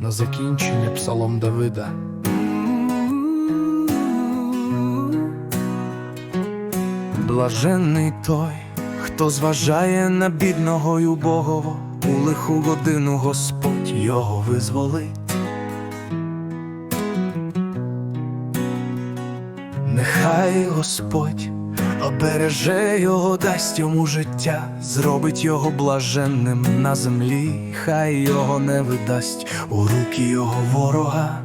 На закінчення псалом Давида. Блаженний той, хто зважає на бідного й убогого, у лиху годину Господь його визволить. Нехай Господь обереже його, дасть йому життя, зробить його блаженним на землі, хай його не видасть у руки його ворога.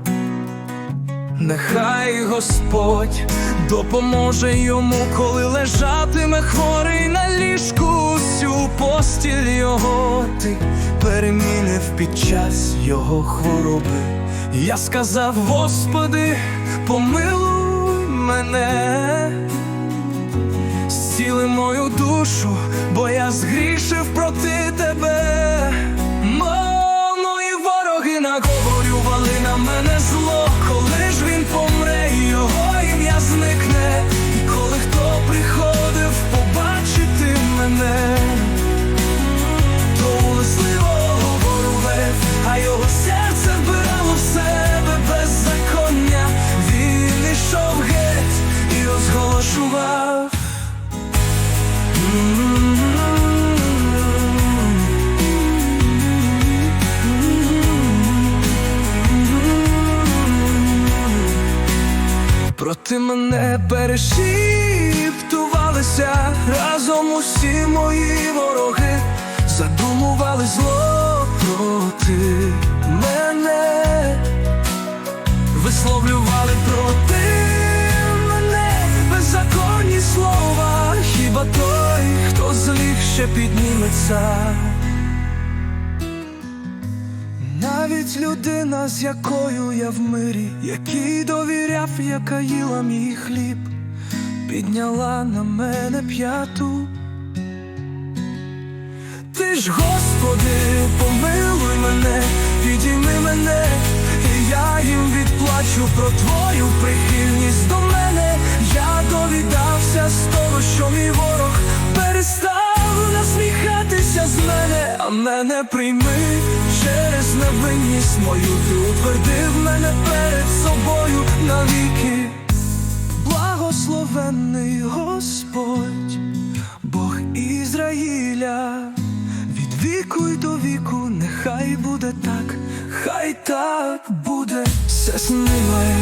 Нехай Господь допоможе йому, коли лежатиме хворий на ліжку, всю постіль його ти перемінив під час його хвороби. Я сказав, Господи, помилуй мене, мою Проти мене перешіптувалися разом усі мої вороги, задумували зло проти мене, висловлювали проти мене беззаконні слова, хіба той, хто зліг ще підніметься. Навіть людина, з якою я в мирі, якій довіряв, яка їла мій хліб, підняла на мене п'яту. Ти ж, Господи, помилуй мене, підійми мене, і я їм відплачу про твою прихильність до мене. А мене прийми через невинність мою, ти утвердив мене перед собою навіки. Благословенний Господь, Бог Ізраїля, від віку й до віку, нехай буде так, хай так буде, все знімай,